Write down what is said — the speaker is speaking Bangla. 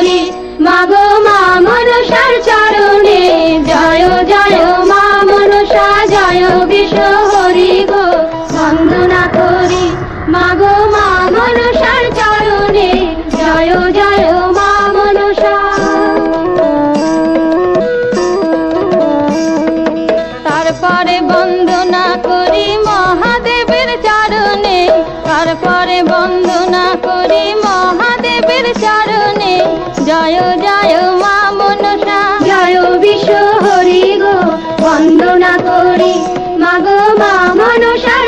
চরণে মাগো মা মনসার চরণে, জয় জয়, মা মনসা, জয় বিষ হরি গো। বন্দনা করি মাগো মা মনসার চরণে, জয় জয়, মা মনসা। তারপরে বন্দনা করি মহাদেবের চরণে, তারপরে বন্দনা করি মহা করি। মাগো মা মনসার